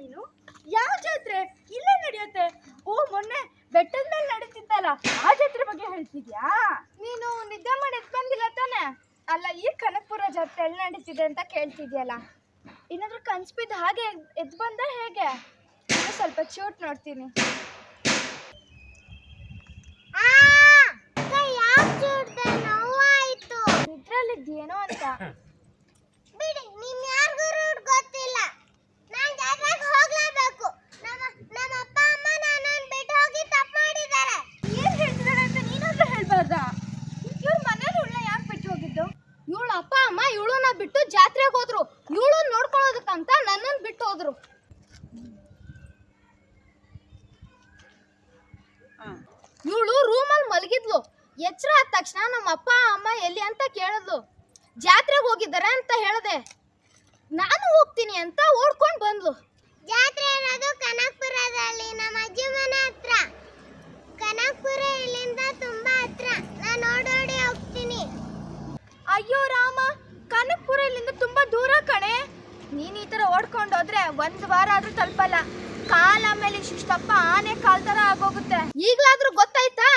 ನೀನು? ಯಾವ ಜಾತ್ರೆ? ಇಲ್ಲೇ ನಡೆಯುತ್ತೆ. ಓ ಮೊನ್ನೆ ಬೆಟ್ಟದ ಮೇಲೆ ನಡೀತಿದ್ದಲ್ಲ ಆ ಜಾತ್ರೆ ಬಗ್ಗೆ ಹೇಳ್ತಿದ್ಯಾ? ನೀನು ನಿದ್ದೆ ಮಾಡಿ ಬಂದಿಲ್ಲ ತಾನೆ? ಅಲ್ಲ ಈ ಕನಕಪುರ ಜಾತ್ರೆ ಎಲ್ಲಿ ನಡೀತಿದೆ ಅಂತ ಕೇಳ್ತಿದ್ಯಲ್ಲ? ಏನಾದ್ರೂ ಕನ್ಸ್ಬಿದ್ದು ಹಾಗೆ ಎದ್ದು ಬಂದ ಹೇಗೆ? ನೀನು ಸ್ವಲ್ಪ ಚೂಟ್ ನೋಡ್ತೀನಿ. ನೋವಾಯ್ತು. ನಿದ್ರಲ್ಲಿದ್ಯೇನೋ ಅಂತ ಬಿಡಿ ನಿಮ್ ಯಾರಿಗೂ ರೂಟ್ ಗೊತ್ತಿಲ್ಲ ನಾನ್ ಜಾತ್ರೆಗೆ ಹೋಗ್ಲೇಬೇಕು ನಮ್ಮ ನಮ್ಮ ಅಪ್ಪ ಅಮ್ಮ ನನ್ನನ್ನು ಬಿಟ್ಟು ಹೋಗಿ ತಪ್ಪು ಮಾಡಿದ್ದಾರೆ ಏನ್ ಹೇಳ್ತಿದ್ದಾಳೆ ಅಂತ ನೀನಾದ್ರೂ ಹೇಳ್ಬಾರ್ದಾ ಇವ್ರ ಮನೇಲಿ ಉಳ್ಳ ಯಾಕೆ ಬಿಟ್ಟು ಹೋಗಿದ್ದು ಇವಳ ಅಪ್ಪ ಅಮ್ಮ ಇವಳನ್ನ ಬಿಟ್ಟು ಜಾತ್ರೆಗೆ ಹೋದ್ರು ಇವಳು ನೋಡ್ಕೊಳ್ಳೋದಕ್ಕಂತ ನನ್ನನ್ನು ಬಿಟ್ಟು ಹೋದ್ರು ಇವಳು ರೂಮಲ್ಲಿ ಮಲಗಿದ್ಲು ಎಚ್ಚರ ಆದ ತಕ್ಷಣ ನಮ್ಮ ಅಪ್ಪ ಅಮ್ಮ ಎಲ್ಲಿ ಅಂತ ಕೇಳಿದ್ಲು ಜಾತ್ರೆಗೆ ಹೋಗಿದ್ದಾರೆ ಅಂತ ಹೇಳ್ದೆ ನಾನು ಹೋಗ್ತೀನಿ ಅಂತ ಓಡ್ಕೊಂಡು ಬಂದ್ಲು ಜಾತ್ರೆ ಇರೋದು ಕನಕಪುರದಲ್ಲಿ ನಮ್ಮ ಅಜ್ಜಿ ಮನೆ ಹತ್ರ ಕನಕಪುರ ಇಲ್ಲಿಂದ ತುಂಬಾ ಹತ್ರ ನಾನು ಓಡೋಡಿ ಹೋಗ್ತೀನಿ ಅಯ್ಯೋ ರಾಮ ಕನಕಪುರ ಇಲ್ಲಿಂದ ತುಂಬಾ ದೂರ ಕಣೆ ನೀನ್ ಈ ತರ ಓಡ್ಕೊಂಡು ಹೋದ್ರೆ ಒಂದ್ ವಾರ ಆದ್ರೂ ತಲುಪಲ್ಲ. ಕಾಲ ಮೇಲೆ ಇಷ್ಟಪ್ಪ ಆನೆ ಕಾಲ್ ತರ ಆಗೋಗುತ್ತೆ. ಈಗ್ಲಾದ್ರೂ ಗೊತ್ತಾಯ್ತಾ?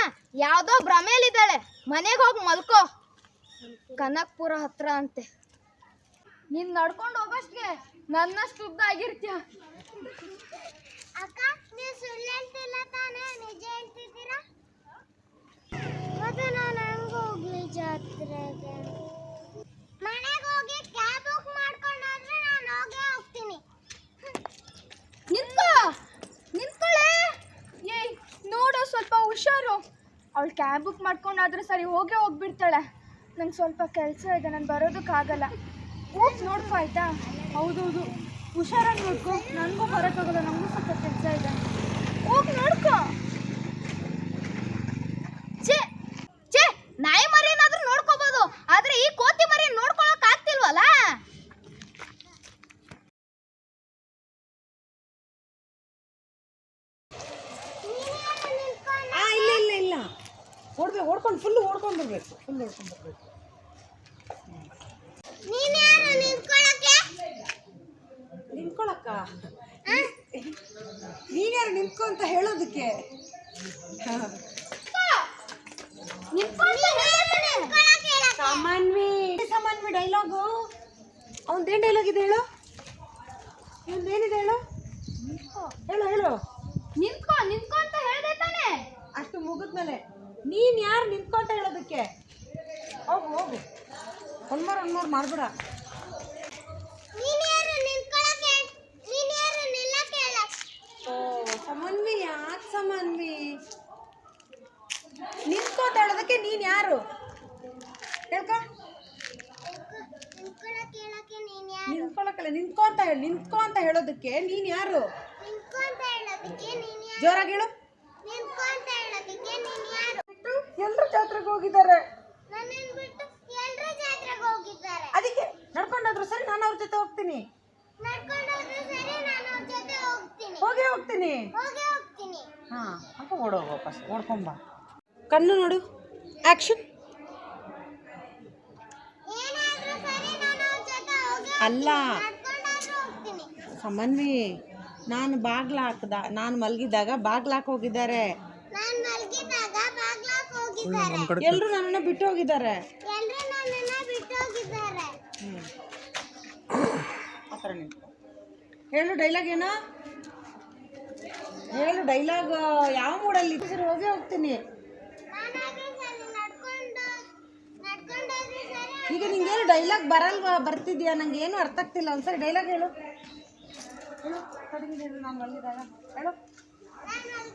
ಯಾವ್ದೋ ಭ್ರಮೇಲಿದ್ದಾಳೆ ಮನೆಗೆ ಹೋಗಿ ಮಲ್ಕೋ. ಕನಕಪುರ ಹತ್ರ ಅಂತೆ. ನೀನ್ ನಡ್ಕೊಂಡು ಹೋಗೋಷ್ಟಿಗೆ ನನ್ನಷ್ಟು ಉದ್ದ ಆಗಿರ್ತೀಯ? ಅಕ್ಕ ನಿಜ ನಾನು ಜಾತ್ರೆಗೆ ಮನೆಗೆ ಹೋಗಿ ಕ್ಯಾಬ್ ಬುಕ್ ಮಾಡ್ಕೊಂಡಾದ್ರೆ ನಾನು ಹೋಗೇ ಹೋಗ್ತೀನಿ ನಿಂತ್ಕೋ ನಿಂತ್ಕೊಳ್ಳೆ ಏಯ್ ನೋಡು ಸ್ವಲ್ಪ ಹುಷಾರು ಅವಳು ಕ್ಯಾಬ್ ಬುಕ್ ಮಾಡ್ಕೊಂಡಾದ್ರೂ ಸರಿ ಹೋಗೇ ಹೋಗ್ಬಿಡ್ತಾಳೆ. ನಂಗೆ ಸ್ವಲ್ಪ ಕೆಲಸ ಇದೆ, ನಾನು ಬರೋದಕ್ಕಾಗಲ್ಲ. ಹೋಗಿ ನೋಡ್ಕೊ ಆಯ್ತಾ? ಹೌದೌದು. ಹುಷಾರಾಗಿ ನೋಡ್ಕೊ. ನನಗೂ ಬರೋಕ್ಕಾಗಲ್ಲ ನನಗೂ ಸ್ವಲ್ಪ ಕೆಲಸ ಇದೆ. ಹೋಗಿ ನೋಡ್ಕೊ ಛೇ ಛೇ ನಾಯಿ ಮರಿ ಏನಾದ್ರೂ ನೋಡ್ಕೋಬೋದು ಆದ್ರೆ ಈ ಕೋತಿ ಮರಿ ನೋಡ್ಕೊಳಕ್ ಆಗ್ತಿಲ್ವಲ್ಲ ನೀನ್ಯಾರು ನಿಂತ್ಕೊಂಡು ಆ ಇಲ್ಲ ಇಲ್ಲ ಇಲ್ಲ ಓಡ್ಬೇಕು ಓಡ್ಕೊಂಡು ಫುಲ್ ಓಡ್ಕೊಂಡು ಬರ್ಬೇಕು ಫುಲ್ ಓಡ್ಕೊಂಡು ಬರ್ಬೇಕು. ನಿಂತ್ಕೊಳಕ್ಕ? ನೀನ್ಯಾರು ನಿಂತ್ಕೊ ಅಂತ ಹೇಳೋದಕ್ಕೆ? ಸಾಮಾನ್ವಿ. ಸಾಮಾನ್ವಿ ಡೈಲಾಗು ಅವನದೇನು ಡೈಲಾಗ್ ಇದೆ ಹೇಳು? ಏನಿದೆ ಹೇಳು? ಹೇಳು ಹೇಳು. ನಿಂತ್ಕೊ ನಿಂತ್ಕೊ ಅಂತ ಹೇಳ್ದೆ ತಾನೆ. ಅಷ್ಟು ಮುಗಿದ್ಮೇಲೆ. ನೀನು ಯಾರು ನಿಂತ್ಕೊಂತ ಹೇಳೋದಕ್ಕೆ ಹೋಗು ಹೋಗು. ಒಂದ್ಮಾರು ಒಂದ್ಮಾರು ಮಾಡ್ಬಿಡ. ಓ ಸಮನ್ವಿ ಯಾಕೆ ಸಮನ್ವಿ? ನಿಂತ್ಕೊ ಅಂತ ಹೇಳೋದಕ್ಕೆ ನೀನು ಯಾರು? ಹೇಳ್ಕೊ. ನಿಂತ್ಕೊಳಕಲ್ಲ ನಿಂತ್ಕೊ ಅಂತ ಹೇಳಿ ನಿಂತ್ಕೊ ಅಂತ ಹೇಳೋದಕ್ಕೆ ನೀನು ಯಾರು? ಜೋರಾಗಿ ಹೇಳು. ಎಲ್ಲರೂ ಜಾತ್ರೆಗೆ ಹೋಗಿದ್ದಾರೆ. ಅದಕ್ಕೆ ನಡ್ಕೊಂಡಾದ್ರು ಸರಿ ನಾನು ಅವ್ರ ಜೊತೆ ಹೋಗ್ತೀನಿ. ಹೋಗೇ ಹೋಗ್ತೀನಿ. ಹೋಗೇ ಹೋಗ್ತೀನಿ. ಹಾಂ ಅಪ್ಪ ಓಡೋಗ ವಾಪಸ್ ಓಡ್ಕೊಂಬ ಕಣ್ಣು ನೋಡು ಆ್ಯಕ್ಷನ್ ಅಲ್ಲ. ಸಮನ್ವಿ ನಾನು ಬಾಗ್ಲ ಹಾಕ್ದ ನಾನು ಮಲಗಿದಾಗ ಬಾಗ್ಲ ಹಾಕಿ ಹೋಗಿದ್ದಾರೆ. ಎಲ್ಲರೂ ನನ್ನ ಬಿಟ್ಟು ಹೋಗಿದ್ದಾರೆ ಹೇಳು ಡೈಲಾಗ್ ಏನೋ? ಹೇಳು ಡೈಲಾಗ್ ಯಾವ ಮೂಡಲ್ಲಿ ಹೋಗೇ ಹೋಗ್ತೀನಿ. ಈಗ ನಿಂಗೇನು ಡೈಲಾಗ್ ಬರಲ್ವಾ? ಬರ್ತಿದ್ಯಾ? ನಂಗೆ ಏನು ಅರ್ಥ ಆಗ್ತಿಲ್ಲ. ಒಂದ್ಸರಿ ಡೈಲಾಗ್ ಹೇಳು. ಹೇಳು ನಾನು ಬಂದಿದ್ದಾಗ ಹೇಳು.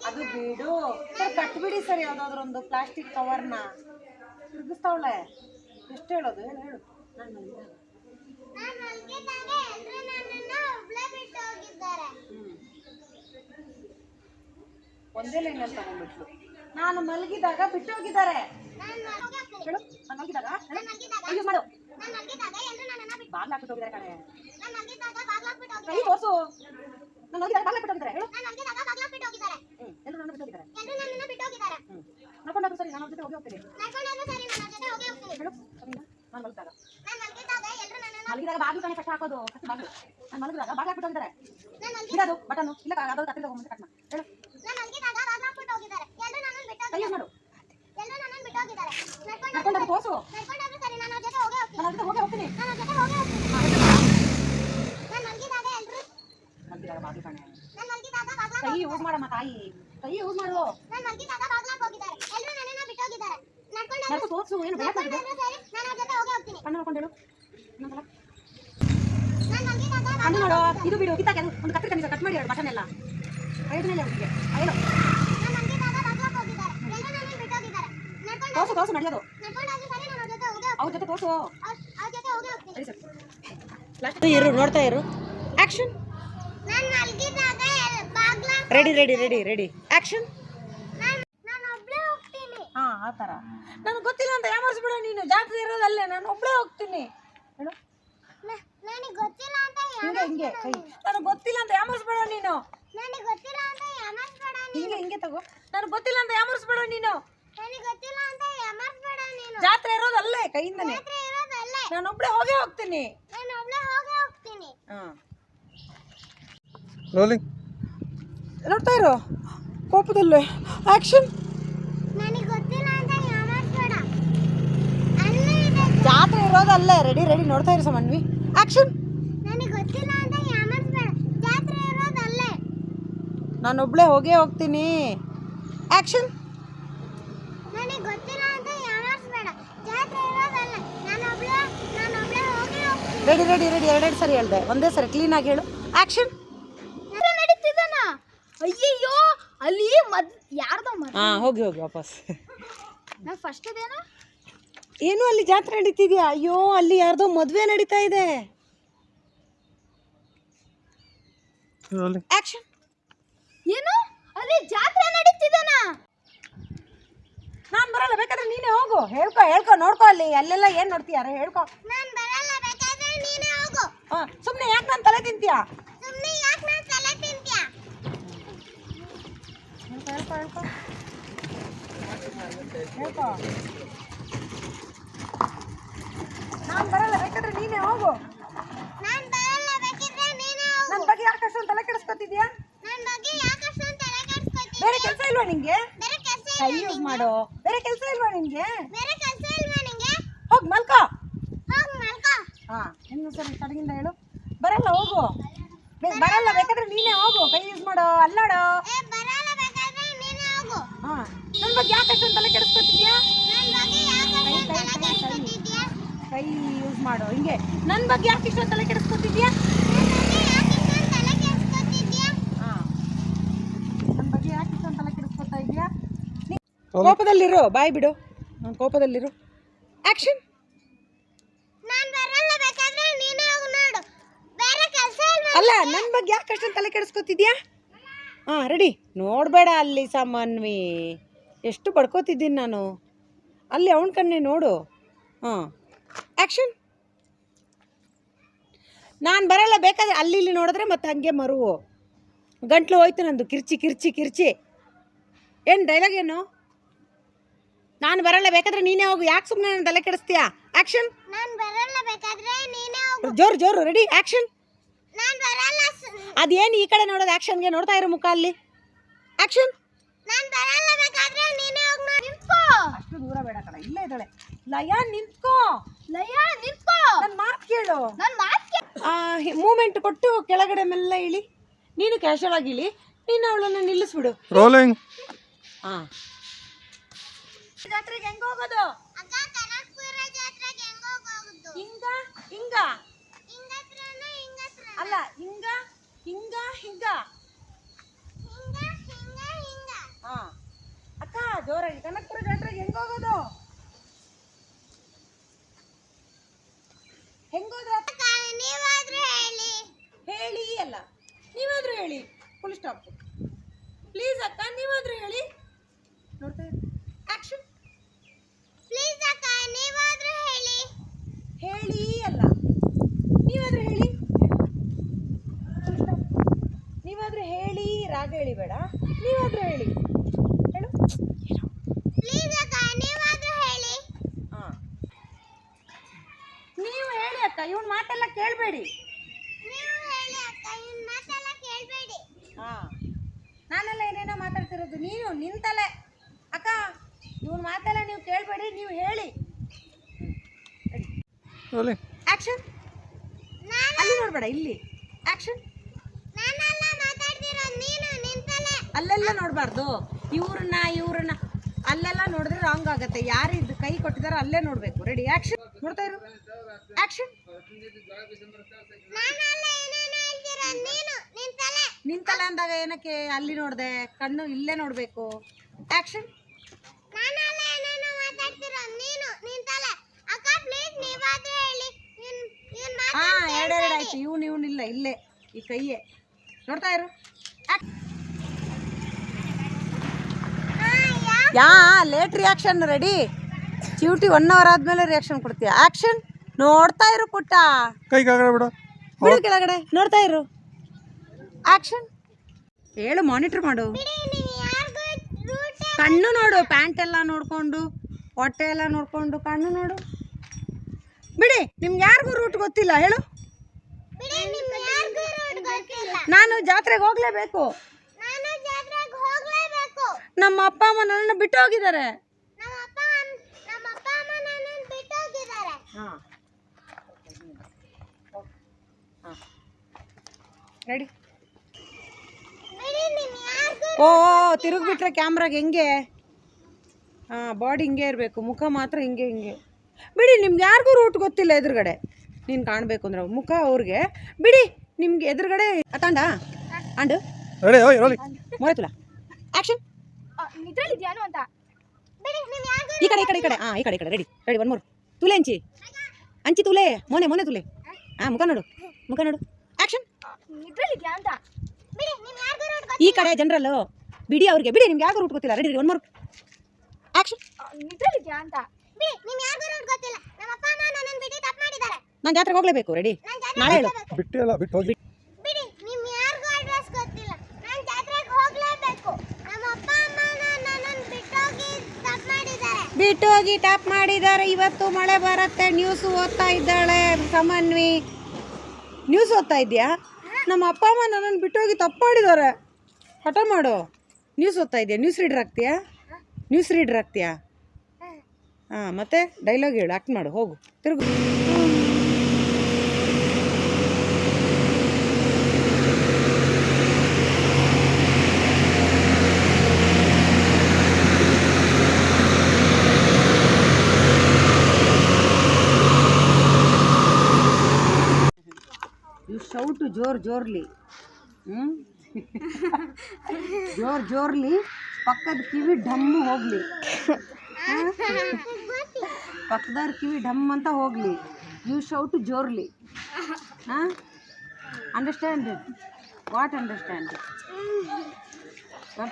ಅದು ಬಿಡು. ಸರ್ ಕಟ್ಬಿಡಿ ಸರ್ ಯಾವ್ದಾದ್ರು ಒಂದು ಪ್ಲಾಸ್ಟಿಕ್ ಕವರ್ನ. ತಿರುಗಿಸ್ತಾವಳೆ. ಎಷ್ಟು ಹೇಳೋದು? ಹೇಳು ಹೇಳು. ನಾನು. ಒಂದೇ ಲೈನಲ್ಲಿ ತಗೊಂಡ್ಬಿಟ್ಲು. ನಾನು ಮಲಗಿದಾಗ ಬಿಟ್ಟು ಹೋಗಿದ್ದಾರೆ. ಹೇಳು ನಾನು ಮಲಗಿದಾಗ ಯೂಸ್ ಮಾಡು. ನಾನ್ ನನ್ನನ್ನ ಬಿಟ್ಟು ಬಾಗ್ಲು ಹೋಗಿದ್ದಾರೆ ಕಡೆ ಬಾಗ್ಲಾಕ್ಬಿಟ್ಟು ಕೈ ತೋರ್ಸು ನಾನು ಮಲಗಿದಾಗ ಬಾಗ್ಲು ಬಿಟ್ಟು ಹೋಗಿದ್ದಾರೆ. ಹೇಳು. ನಾನ್ ಮಲ್ಗಿದ್ದಾಗ ಬಾಗ್ಲಾಕ್ಬಿಟ್ಟು ಹೋಗಿದ್ದಾರೆ. ಹ್ಞೂ ಎಲ್ಲರೂ ನನ್ನ ಬಿಟ್ಟು ಹೋಗಿದ್ದಾರೆ. ಎಲ್ರು ನನ್ನನ್ನ ಬಿಟ್ಟು ಹೋಗಿದ್ದಾರೆ. ಹ್ಞೂ ನಡ್ಕೊಂಡಾದ್ರು ಸರಿ ನಾನು ಅವ್ರ ಜೊತೆ ಹೋಗಿ ಹೋಗ್ತೀನಿ. ನಡ್ಕೊಂಡಾದ್ರೂ ಸರಿ ನಾನು ಅವ್ರ ಜೊತೆ ಹೋಗಿ ಹೋಗ್ತೀನಿ. ಹೇಳು. ಸರಿನಾ? ನಾನು ಮಲಗಿದಾಗ. ನಾನು ಮಲಗಿದಾಗ ಎಲ್ಲರೂ ನನ್ನನ್ನ ಮಲಗಿದಾಗ ಬಾಗ್ಲು ಕಣೆ ಕಷ್ಟ ಹಾಕೋದು ಕಟ್ ಬಾಗ್ಲು. ನಾನು ಮಲಗಿದಾಗ ಬಾಗ್ಲು ಬಿಟ್ಟು ಹೋಗಿದ್ದಾರೆ. ನಾನು ಮಲ್ಗಿ ಬಟನ್ ಬಟನು ಇಲ್ಲ ಅದಾದ್ರು ಕತ್ತಿಲ್ಲ ಹೋಗ್ಬಿಟ್ಟು ಕಟ್ ಮಾಡಿ ಹೇಳು. ನಾನು ಮಲಗಿದಾಗ ಮಲ್ಗಿದ್ದಾಗ ಬಾಗ್ಲಾಕ್ಬಿಟ್ಟು ಹೋಗಿದ್ದಾರೆ. ಎಲ್ಲರೂ ನನ್ನನ್ನ ಬಿಟ್ಟು ಹೋಗಿದ್ದಾರೆ. ಎಲ್ಲರೂ ನನ್ನನ್ನ ಬಿಟ್ಟು ಹೋಗಿದ್ದಾರೆ. ನಡ್ಕೊಂಡಾದ್ರೂ ತೋಸು ನಡ್ಕೊಂಡಾದ್ರೂ ಸರಿ ನಾನು ಅವ್ರ ಜೊತೆ ಹೋಗಿ ಹೋಗ್ತೀನಿ ನಾನು ಅವ್ರ ಜೊತೆ ಹೋಗಿ ಹೋಗ್ತೀನಿ ನಾನ್ ಮಲ್ಗಿದ್ದಾಗ ಎಲ್ರು ಮಲಗಿದಾಗ ಬಾಗಿಲು ಕಣೆ ಕೈ ಯೂಸ್ ಮಾಡಮ್ಮ ತಾಯಿ. ಕೈ ಯೂಸ್ ಮಾಡು. ಎಲ್ಲರೂ ನನ್ನನ್ನ ಬಿಟ್ಟು ಏನು ನಾನು ಜೊತೆ ಕಣ್ಣು ಕಣ್ಣು ಇದು ಬಿಡು, ಕಿತ್ತಾಕೆ ಅದು. ಒಂದು ಕತ್ತರಿ ಕಣ್ಣಿಸ ಕಟ್ ಮಾಡಿ ಹೇಳು ಬಟನ್ ಎಲ್ಲ ಐದು ಮೇಲೆ ಎಲ್ರು ನನ್ನನ್ನ ಬಿಟ್ಟು ನಡೆಯೋದು. ನಾನು ಅವ್ರ ಜೊತೆ ಹೋಗಿ ಜೊತೆ ಜೊತೆ ಇರು ನೋಡ್ತಾ ಇರು. Action ready ready ready ready ಹೋಗ್ತೀನಿ. ಹಾ ಆ ಥರ ನನಗೆ ಗೊತ್ತಿಲ್ಲ ಅಂತ ಯಾಮರ್ಸ್ಬಿಡ ನೀನು ಜಾತ್ರೆ ಇರೋದಲ್ಲೇ ನಾನು ಒಬ್ಬಳೇ ಹೋಗ್ತೀನಿ. ಹೇಳು. ಗೊತ್ತಿಲ್ಲ ಅಂತ ಹಿಂಗೆ ಹಿಂಗೆ ಕೈ. ನನಗೆ ಗೊತ್ತಿಲ್ಲ ಅಂತ ಯಾಮರ್ಸ್ಬೇಡ ನೀನು. ನನಗೆ ಗೊತ್ತಿಲ್ಲ ಅಂತ ಯಮರ್ಸ್ಬೇಡ ನೀನು. ಹಿಂಗೆ ಹಿಂಗೆ ತಗೋ. ನನಗೆ ಗೊತ್ತಿಲ್ಲ ಅಂತ ಯಾಮರ್ಸ್ಬೇಡ ನೀನು. ನನಗ್ ಗೊತ್ತಿಲ್ಲ ಅಂತ ಯಮರ್ಸ್ಬೇಡ ನೀನು. ಜಾತ್ರೆ ಇರೋದಲ್ಲೇ ಕೈಯಿಂದನೇ. ಜಾತ್ರೆ ಇರೋದಲ್ಲೇ. ನಾನು ಒಬ್ಬಳೇ ಹೋಗೇ ಹೋಗ್ತೀನಿ. ನಾನು ಹೋಗಿ ಹೋಗ್ತೀನಿ. ಹಾಂ. ರೋಲಿಂಗ್ ನೋಡ್ತಾ ಇರೋ? ಕೋಪದಲ್ಲೇ. ಆಕ್ಷನ್ ನನಗ್ ಗೊತ್ತಿಲ್ಲ ಅಂತ ಯಮರ್ಸ್ಬೇಡ ಅಲ್ಲೇ ಇದೆ ಜಾತ್ರೆ ಇರೋದಲ್ಲೇ ರೆಡಿ ರೆಡಿ ನೋಡ್ತಾ ಇರೋ ಸಮನ್ವಿ. ಆಕ್ಷನ್ ನನಗ್ ಗೊತ್ತಿಲ್ಲ ಅಂತ ಯಮರ್ಸ್ಬೇಡ ಜಾತ್ರೆ ಇರೋದಲ್ಲೇ ನಾನು ಒಬ್ಬಳೇ ಹೋಗೇ ಹೋಗ್ತೀನಿ. ಆಕ್ಷನ್ ನನಗ್ ಗೊತ್ತಿಲ್ಲ ಅಂತ ಯಮರ್ಸ್ಬೇಡ ಜಾತ್ರೆ ಇರೋದಲ್ಲ ನಾನು ಒಬ್ಳೆ ನಾನು ಒಬ್ಳೆ ಹೋಗಿ ಹೋಗ್ತೀನಿ. ರೆಡಿ ರೆಡಿ ರೆಡಿ ಎರಡೆರಡು ಸರಿ ಹೇಳ್ದೆ. ಒಂದೇ ಸರಿ. ಕ್ಲೀನಾಗಿ ಹೇಳು. ಆಕ್ಷನ್ ನಡೀತಿದ್ದಾನ ಅಯ್ಯಯ್ಯೋ ಅಲ್ಲಿ ಮದ್ ಯಾರ್ದೋ ಮರ ಹಾ ಹೋಗಿ ಹೋಗಿ ವಾಪಸ್. ನಾ ಫಸ್ಟ್ ಅದೇನ? ಏನು ಅಲ್ಲಿ ಜಾತ್ರೆ ನಡೀತಿದ್ಯಾ? ಅಯ್ಯೋ ಅಲ್ಲಿ ಯಾರ್ದೋ ಮದುವೆ ನಡೀತಾ ಇದೆ. ಆಕ್ಷನ್ ಏನು? ಅಲ್ಲಿ ಜಾತ್ರೆ ನಡೀತಿದೇನ? ನಾನು ಬರಲ್ಲ ಬೇಕಾದ್ರೆ ನೀನೇ ಹೋಗು. ಹೇಳ್ಕೊ ಹೇಳ್ಕೊ ನೋಡ್ಕೊ ಅಲ್ಲಿ. ಅಲ್ಲೆಲ್ಲ ಏನು ನೋಡ್ತೀಯಾರ ಹೇಳ್ಕೊ. ನಾನು ಬರಲ್ಲ ಬೇಕಾದ್ರೆ ನೀನೇ ಹೋಗು. ಹಾಂ ಸುಮ್ಮನೆ ಯಾಕೆ ನಾನು ತಲೆ ತಿಂತೀಯಾ? ಸುಮ್ಮನೆ ಯಾಕೆ ನಾನು ತಲೆ ತಿಂತೀಯ ಹೇಳ್ಕೊ ನಾನು ಬರಲ್ಲ ನೀನೇ ಹೋಗು. ನಾನು ಬರಲ್ಲ, ಬೇಕಿದ್ರೆ ನೀನೇ ಹೋಗು. ನನ್ನ ಬಗ್ಗೆ ಯಾಕೆ ಅಷ್ಟೊಂದು ತಲೆ ನನ್ನ ಬಗ್ಗೆ ಬೇರೆ ಕೆಲಸ ಇಲ್ವಾ ನಿಮಗೆ ಬೇರೆ ಕೆಲಸ ಕೈ ಯೂಸ್ ಮಾಡು ಬೇರೆ ಕೆಲಸ ಇಲ್ವಾ ನಿಮಗೆ ಬೇರೆ ಕೆಲಸ ನಿಮಗೆ ಮಲ್ಕೋ ಹೋಗಿ ಮಲ್ಕೋ ಹಾಂ ಸರಿ ಕಡೆಗಿಂದ ಹೇಳು ಬರಲ್ಲ ಹೋಗು ಬರಲ್ಲ ಬೇಕಾದ್ರೆ ನೀನೇ ಹೋಗು ಕೈ ಯೂಸ್ ಮಾಡು ಅಲ್ಲಾಡು ಏ ಬರಲ್ಲ ಬೇಕಾದ್ರೆ ನೀನೇ ಹೋಗು ಹಾಂ ನನ್ನ ಬಗ್ಗೆ ಯಾಕೆ ಅಷ್ಟೊಂದು ತಲೆ ಕೆಡಿಸ್ಕೊತಿದ್ಯಾ? ನನ್ನ ಬಗ್ಗೆ ಯಾಕೆ ಅಷ್ಟೊಂದು ತಲೆ ಕೈ ಯೂಸ್ ಮಾಡು. ಹಿಂಗೆ. ನನ್ನ ಬಗ್ಗೆ ಯಾಕೆ ಇಷ್ಟೊಂದು ತಲೆ ಕೆಡಿಸ್ಕೊತಿದ್ಯಾ? ನನ್ನ ಬಗ್ಗೆ ಯಾಕೆ ಇಷ್ಟೊಂದು ತಲೆ ಕೆಡಿಸ್ಕೊತಿದ್ಯಾ? ಹಾಂ. ನನ್ನ ಬಗ್ಗೆ ಯಾಕೆ ಇಷ್ಟೊಂದು ತಲೆ ಕೆಡಿಸ್ಕೊತಾ ಇದೆಯಾ? ಕೋಪದಲ್ಲಿರು. ಬಾಯ್ ಬಿಡು. ನಾನು ಕೋಪದಲ್ಲಿರು. ಆ್ಯಕ್ಷನ್ ಅಲ್ಲ ನನ್ನ ಬಗ್ಗೆ ಯಾಕೆ ಅಷ್ಟೊಂದು ತಲೆ ಕೆಡಿಸ್ಕೊತಿದ್ಯಾ? ಹಾಂ ರೆಡಿ ನೋಡಬೇಡ ಅಲ್ಲಿ ಸಾಮಾನ್ವಿ ಎಷ್ಟು ಪಡ್ಕೋತಿದ್ದೀನಿ ನಾನು? ಅಲ್ಲಿ ಅವನ ಕಣ್ಣೆ ನೋಡು. ಹಾಂ ಆ್ಯಕ್ಷನ್. ನಾನು ಬರಲ್ಲ ಬೇಕಾದ್ರೆ ಅಲ್ಲಿ ಇಲ್ಲಿ ನೋಡಿದ್ರೆ ಮತ್ತೆ ಹಾಗೆ ಮರುವು. ಗಂಟ್ಲು ಹೋಯ್ತು ನಂದು ಕಿರ್ಚಿ ಕಿರ್ಚಿ ಕಿರ್ಚಿ. ಏನು ಡೈಲಾಗ್ ಏನು? ನಾನು ಬರಲ್ಲ ಬೇಕಾದ್ರೆ ನೀನೇ ಹೋಗು. ಯಾಕೆ ಸುಮ್ಮನೆ ನಾನು ತಲೆ ಕೆಡಿಸ್ತೀಯಾ? ಆ್ಯಕ್ಷನ್. ನಾನು ಬರಲ್ಲ ಬೇಕಾದ್ರೆ ನೀನೇ ಹೋಗು. ಜೋರು ಜೋರು ರೆಡಿ ಆ್ಯಕ್ಷನ್. ನಾನು ಬರಲ್ಲ ಅದೇನು ಈ ಕಡೆ ನೋಡೋದು? ಆ್ಯಕ್ಷನ್ಗೆ ನೋಡ್ತಾ ಇರೋ ಮುಖ ಅಲ್ಲಿ. ಆ್ಯಕ್ಷನ್. ನಾನು ಬರಲ್ಲ ಬೇಕಾದ್ರೆ ನೀನೇ ಹೋಗಿ ನೋಡಿ. ಅಷ್ಟು ದೂರ ಬೇಡ ಕಣ ಇಲ್ಲೇ ಇದ್ದಾಳೆ. ಲಯ ನಿಂತ್ಕೋ. ಲಯ ನಿಂತ್ಕೋ. ನನ್ನ ಮಾತು ಕೇಳು. ನನ್ನ ಮಾತ್ ಮೂಮೆಂಟ್ ಕೊಟ್ಟು ಕೆಳಗಡೆ ಮೆಲ್ಲ ಇಳಿ. ನೀನು ಕ್ಯಾಶುವಲ್ ಆಗಿ ಇಳಿ. ನೀನು ಅವಳನ್ನು ನಿಲ್ಲಿಸ್ಬಿಡು. ರೋಲಿಂಗ್ ಹಾಂ ಜಾತ್ರೆಗೆ ಹೆಂಗೆ ಹೋಗೋದು? ಅಕ್ಕ ಕನಕಪುರ ಜಾತ್ರೆಗೆ ಹೆಂಗ್ ಹೋಗೋದು ಹಿಂಗ ಅಲ್ಲ ಹಿಂಗ ಹಿಂಗ ಹಿಂಗ. ಹಾ. ಅಕ್ಕ ಜೋರಾಗಿ ಕನಕಪುರ ಜಾತ್ರೆಗೆ ಹೆಂಗ್ ಹೋಗೋದು? ಹೆಂಗೋದ್ರ ಹೇಳಿ. ಹೇಳಿ ಅಲ್ಲ ನೀವಾದ್ರೂ ಹೇಳಿ ಫುಲ್ ಸ್ಟಾಪ್ ಪ್ಲೀಸ್ ಅಕ್ಕ ನೀವಾದ್ರೂ ಹೇಳಿ. ನೋಡ್ತಾ ಆಕ್ಷನ್ ಪ್ಲೀಸ್ ಅಕ್ಕ ನೀವಾದ್ರೂ ಹೇಳಿ. ಹೇಳಿ ಅಲ್ಲ. ನೀವಾದ್ರೂ ಹೇಳಿ. ನೀವಾದ್ರೂ ಹೇಳಿ ರಾಗ ಹೇಳಿ ಬೇಡ. ನೀವಾದ್ರೂ ಹೇಳಿ. ನೀವು ಹೇಳಿ ಅಕ್ಕ ಇವನ್ ಮಾತೆಲ್ಲ ಕೇಳಬೇಡಿ. ನೀವು ಹೇಳಿ ಅಕ್ಕ ಇನ್ ಮಾತೆಲ್ಲ ಕೇಳ್ಬೇಡಿ. ಹಾ. ನಾನೆಲ್ಲ ಏನೇನೋ ಮಾತಾಡ್ತಿರೋದು ನೀನು ನಿಂತಲೆ ಅಕ್ಕ ಇವನ್ ಮಾತೆಲ್ಲ ನೀವು ಕೇಳಬೇಡಿ ನೀವು ಹೇಳಿ. ಆಕ್ಷನ್ ಅಲ್ಲಿ ನೋಡ್ಬೇಡ ಇಲ್ಲಿ. ಆಕ್ಷನ್ ಅಲ್ಲೆಲ್ಲ ನೋಡಬಾರ್ದು. ಇವ್ರನ್ನ ಇವ್ರನ್ನ. ಅಲ್ಲೆಲ್ಲ ನೋಡಿದ್ರೆ ರಾಂಗ್ ಆಗುತ್ತೆ. ಯಾರು ಕೈ ಕೊಟ್ಟಿದಾರೋ ಅಲ್ಲೇ ನೋಡ್ಬೇಕು. ರೆಡಿ ಆಕ್ಷನ್ ನೋಡ್ತಾ ಇರು. ನಿಂತಲೆ ನಿಂತಲ್ಲ ಅಂದಾಗ ಏನಕ್ಕೆ ಅಲ್ಲಿ ನೋಡ್ದೆ? ಕಣ್ಣು ಇಲ್ಲೇ ನೋಡ್ಬೇಕು. ಆಕ್ಷನ್ ಹಾ, ಎರಡೆರಡು ಆಯ್ತು. ಇವ್ನು ಇವ್ನಿಲ್ಲ ಇಲ್ಲೇ ಈ ಕೈಯೇ. ನೋಡ್ತಾ ಇರು. ಯಾ ಲೇಟ್ ರಿಯಾಕ್ಷನ್ ರೆಡಿ ಟ್ಯೂಟಿ ಒನ್ ಅವರ್ ಆದ್ಮೇಲೆ ರಿಯಾಕ್ಷನ್ ಕೊಡ್ತೀಯ? ಆಕ್ಷನ್ ನೋಡ್ತಾ ಇರು ಪುಟ್ಟ. ಕೈ ಕೆಳಗಡೆ ಬಿಡು. ಬಿಡು ಕೆಳಗಡೆ ನೋಡ್ತಾ ಇರು. ಆಕ್ಷನ್ ಹೇಳು ಮಾನಿಟರ್ ಮಾಡು. ಕಣ್ಣು ನೋಡು ಪ್ಯಾಂಟ್ ಎಲ್ಲ ನೋಡ್ಕೊಂಡು ಹೊಟ್ಟೆ ಎಲ್ಲ ನೋಡ್ಕೊಂಡು ಕಣ್ಣು ನೋಡು. ಬಿಡಿ ನಿಮ್ಗೆ ಯಾರಿಗೂ ರೂಟ್ ಗೊತ್ತಿಲ್ಲ ಹೇಳು. ನಾನು ಜಾತ್ರೆಗೆ ಹೋಗ್ಲೇಬೇಕು. ನಮ್ಮ ಅಪ್ಪ ಅಮ್ಮ ನನ್ನನ್ನು ಬಿಟ್ಟು ಹೋಗಿದ್ದಾರೆ ನಮ್ಮ ಅಪ್ಪ ಅಮ್- ನಮ್ಮ ಅಪ್ಪ ಅಮ್ಮ ಬಿಟ್ಟು ಹೋಗಿದ್ದಾರೆ ರೆಡಿ ಓ ತಿರುಗ್ಬಿಟ್ರೆ ಕ್ಯಾಮ್ರಾಗೆ ಹೆಂಗೆ? ಹಾಂ ಬಾಡಿ ಹಿಂಗೆ ಇರಬೇಕು ಮುಖ ಮಾತ್ರ ಹಿಂಗೆ ಹಿಂಗೆ. ಬಿಡಿ ನಿಮ್ಗೆ ಯಾರಿಗೂ ರೂಟ್ ಗೊತ್ತಿಲ್ಲ ಎದುರುಗಡೆ. ನೀನು ಕಾಣಬೇಕು ಅಂದ್ರೆ ಮುಖ ಅವ್ರಿಗೆ. ಬಿಡಿ ನಿಮ್ಗೆ ಎದುರುಗಡೆ ಅತಾಂಡ ಅಂಡು? ರೆಡಿ ಓಯ್ ರೋಲಿ. ನಿದ್ರಲ್ಲಿದ್ಯಾನು ಅಂತ ಬಿಡಿ ನೀವು ಯಾರಿಗೂ ಈ ಕಡೆ ಈ ಕಡೆ ಈ ಕಡೆ. ಹಾಂ ಈ ಕಡೆ ಈ ಕಡೆ. ರೆಡಿ ರೆಡಿ ಒನ್ ಮೂರು ತುಲೆ ಅಂಚಿ. ಅಂಚಿ ತುಲೆ. ಮೊನೆ ಮೊನೆ ತುಲೆ. ಹಾಂ ಮುಖ ನೋಡು. ಮುಖ ನೋಡು. ಅಂತ? ಯಾರಿಗೂ ರೂಟ್ ಈ ಕಡೆ ಜನರಲ್ಲು ಬಿಡಿ ಅವ್ರಿಗೆ. ಬಿಡಿ ನಿಮ್ಗೆ ಯಾರು ರೂಟ್ ಗೊತ್ತಿಲ್ಲ. ರೆಡಿ ರೆಡಿ ಒನ್ ಮೂರು ಅಂತ? ಮಾಡಿದ್ದಾರೆ. ನಾನು ಜಾತ್ರೆಗೆ ಹೋಗ್ಲೇಬೇಕು. ರೆಡಿ ನಾಳೆ ಹೇಳು. ಬಿಟ್ಟು ಹೋಗಿ ಬಿಡಿ ನಿಮ್ ಯಾರಿಗೂ ಅಡ್ರೆಸ್ ಗೊತ್ತಿಲ್ಲ ನಾನು ಜಾತ್ರೆಗೆ ಹೋಗ್ಲೇಬೇಕು ನಮ್ಮ ಅಪ್ಪ ಅಮ್ಮ ನನ್ನನ್ನು ಬಿಟ್ಟೋಗಿ ತಪ್ಪು ಮಾಡಿದ್ದಾರೆ ಬಿಟ್ಟೋಗಿ ಟಾಪ್ ಮಾಡಿದ್ದಾರೆ. ಇವತ್ತು ಮಳೆ ಬರುತ್ತೆ. ನ್ಯೂಸ್ ಓದ್ತಾ ಇದ್ದಾಳೆ ಸಮನ್ವಿ. ನ್ಯೂಸ್ ಓದ್ತಾ ಇದೆಯಾ ನಮ್ಮ ಅಪ್ಪ, ಅಮ್ಮ ನನ್ನನ್ನು ಬಿಟ್ಟೋಗಿ ತಪ್ಪು ಮಾಡಿದ್ದಾರೆ. ಹಠ ಮಾಡು. ನ್ಯೂಸ್ ಓದ್ತಾ ಇದೆಯಾ ನ್ಯೂಸ್ ರೀಡರ್ ಆಗ್ತೀಯಾ? ನ್ಯೂಸ್ ರೀಡರ್ ಆಗ್ತೀಯಾ? ಹಾಂ, ಮತ್ತೆ ಡೈಲಾಗ್ ಹೇಳು. ಆಕ್ಟ್ ಮಾಡು. ಹೋಗು. ತಿರುಗು. ಶೌಟು ಜೋರ್ ಜೋರ್ಲಿ. ಹ್ಞೂ ಜೋರು ಜೋರ್ಲಿ, ಪಕ್ಕದ ಕಿವಿ ಢಮ್ಮು ಹೋಗಲಿ. ಪಕ್ಕದವ್ರ ಕಿವಿ ಢಮ್ ಅಂತ ಹೋಗಲಿ. ಯು ಶೌಟ್ ಜೋರ್ಲಿ. ಹಾಂ? ಅಂಡರ್ಸ್ಟ್ಯಾಂಡ್ ವಾಟ್ ಅಂಡರ್ಸ್ಟ್ಯಾಂಡ್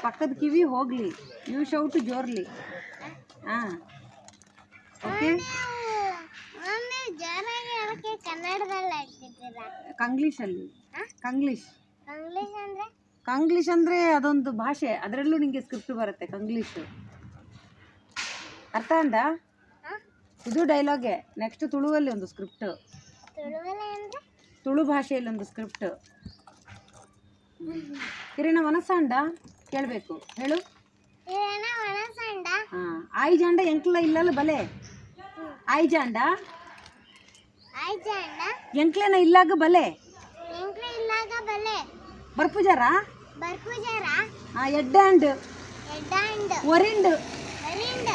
ಪಕ್ಕದ ಕಿವಿ ಹೋಗಲಿ. ಯು ಶೌಟ್ ಜೋರ್ಲಿ. ಹಾಂ? ಓಕೆ ಕನ್ನಡದಲ್ಲಿ? ಕಂಗ್ಲೀಷಲ್ಲಿ ಕಂಗ್ಲೀಷ್ ಕಂಗ್ಲಿಷ್ ಅಂದ್ರೆ? ಕಂಗ್ಲೀಷ್ ಅಂದರೆ ಅದೊಂದು ಭಾಷೆ. ಅದರಲ್ಲೂ ನಿಮಗೆ ಸ್ಕ್ರಿಪ್ಟ್ ಬರುತ್ತೆ ಕಂಗ್ಲೀಷು ಅರ್ಥ ಅಂದ? ಇದು ಡೈಲಾಗೆ ನೆಕ್ಸ್ಟ್ ತುಳುವಲ್ಲಿ ಒಂದು ಸ್ಕ್ರಿಪ್ಟ್ ತುಳು ಭಾಷೆಯಲ್ಲಿ ಒಂದು ಸ್ಕ್ರಿಪ್ಟ್ ಕಿರಣ ಮನಸ್ಸಾಂಡ ಕೇಳಬೇಕು. ಹೇಳು. ಆಯ್ ಜಾಂಡ ಎಂಕ್ಲ ಇಲ್ಲಲ್ಲ ಬಲೆ? ಆಯ್ ಜಾಂಡ ಎಂಕ್ಲೆನ ಇಲ್ಲಾಗ ಬಲೆ? ಬರ್ಪುಜಾರ? ಬರ್ಪೂಜಾರ? ಎಡ್ಡಾಂಡ್ ಎಡ್ಡಾಂಡ್ ಒರಿಂಡ್. ಬರಿಂಡ್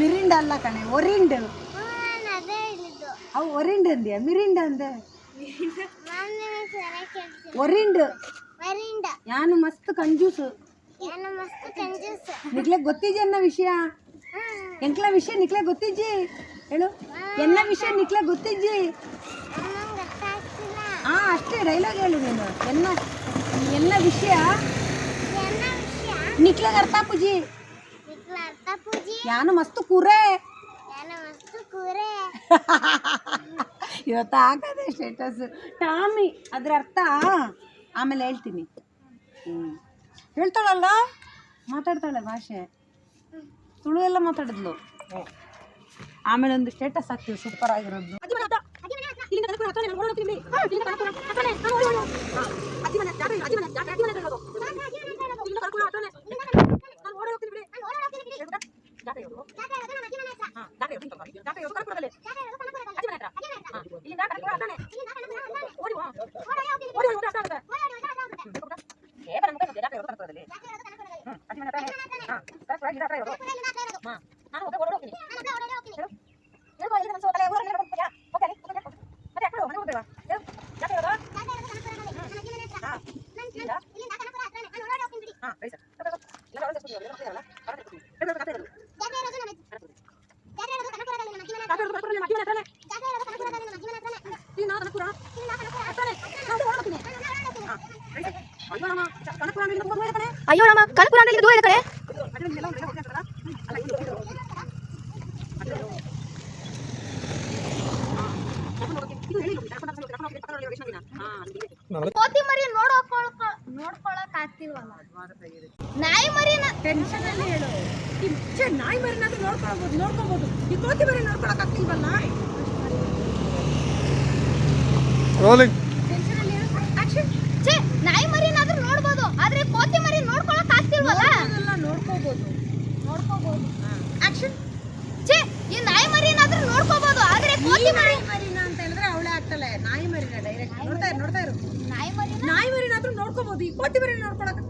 ಮಿರಿಂಡ್ ಅಲ್ಲ ಕಣೆ ಒರಿಂಡ್. ಅವು ಒರಿಂಡ್ ಅಂದ್ಯಾ? ಮಿರಿಂಡ ಅಂದೆ? ಒರಿಂಡ್. ಯಾನು ಮಸ್ತ್ ಕಂಜೂಸು. ಏನು ಮಸ್ತ್ ಕಂಜೂಸ್. ನಿಕ್ಲೆ ಗೊತ್ತಿಜಿ ಅನ್ನೋ ವಿಷಯ? ಎಂಕ್ಲ ವಿಷಯ ನಿಕ್ಲೆ ಗೊತ್ತಿಜ್ಜಿ ಹೇಳು. ಎಲ್ಲ ವಿಷಯ ನಿಕ್ಲ ಗೊತ್ತಿಜ್ಜಿ ಹಾ ಅಷ್ಟೇ ಡೈಲಾಗ್ ಹೇಳು ನೀನು. ಎಲ್ಲ ಎಲ್ಲ ವಿಷಯ ನಿಕ್ಲೆಗ್ ಅರ್ಥ ಪೂಜಿ ಯಾನು ಮಸ್ತ್ ಕೂರೆ. ಇವತ್ತು ಹಾಕದೆ ಸ್ಟೇಟಸ್ ಟಾಮಿ, ಅದ್ರ ಅರ್ಥ? ಆಮೇಲೆ ಹೇಳ್ತೀನಿ. ಹ್ಞೂ ಹೇಳ್ತಾಳಲ್ಲ? ಮಾತಾಡ್ತಾಳೆ ಭಾಷೆ. ತುಳು ಎಲ್ಲ ಮಾತಾಡಿದ್ಲು. ಆಮೇಲೆ ಒಂದು ಸ್ಟೇಟಸ್ ಹಾಕ್ತೀವಿ ಸೂಪರ್ ಆಗಿರೋದು. ಅಯ್ಯೋ ರಾಮ ಕನಕಪುರ ಅಂದ್ರೆ ಇಲ್ಲಿ ದೂರ ಇದೆ ಕಣೆ ಕೋತಿ ಮರಿ ನೋಡೋಕೊಳಕ ನೋಡ್ಕೊಳಕ್ ಆಗ್ತಿಲ್ವಲ್ಲ ನಾಯಿ ಮರಿನ ಟೆನ್ಷನ್ ಅಲ್ಲಿ ಹೇಳು ಛೆ, ನಾಯಿ ಮರಿನಾದ್ರೂ ನೋಡ್ಕೊಳ್ಬೋದು ನೋಡ್ಕೊಬೋದು ಈ ಕೋತಿ ಮರಿ ನೋಡ್ಕೊಳಕ್ ಆಗ್ತಿಲ್ವಲ್ಲ? ರೋಲಿಂಗ್ ಟೆನ್ಷನ್ ಅಲ್ಲಿ ಹೇಳು ಆಕ್ಷನ್ ಛೇ ನಾಯಿ ಮರಿನಾದ್ರೂ ನೋಡ್ಬೋದು ಆದ್ರೆ ಕೋತಿ ಮರಿ ನೋಡ್ಕೊಳಕ್ ಆಗ್ತಿಲ್ವಲ್ಲ? ಅದೆಲ್ಲ ನೋಡ್ಕೋಬೋದು ನೋಡ್ಕೋಬಹುದು ಆಕ್ಷನ್ ಛೇ ಈ ನಾಯಿ ಮರಿನಾದ್ರೂ ನೋಡ್ಕೋಬೋದು ಆದ್ರೆ ಕೋತಿ ಮರಿ ನಾಯಿ ಮರಿನ ಅಂತ ಹೇಳಿದ್ರೆ ಅವಳೇ ಆಗ್ತಾಳೆ ನಾಯಿ ಮರಿನ ಡೈರೆಕ್ಟ್ ನೋಡ್ತಾ ಇರು ನೋಡ್ತಾ ಇರು. ನಾಯಿ ಮರಿ ನಾಯಿ ಮರಿನಾದ್ರೂ ನೋಡ್ಕೋಬಹುದು ಈ ಕೋತಿ ಮರಿ ನೋಡ್ಕೊಳಕ್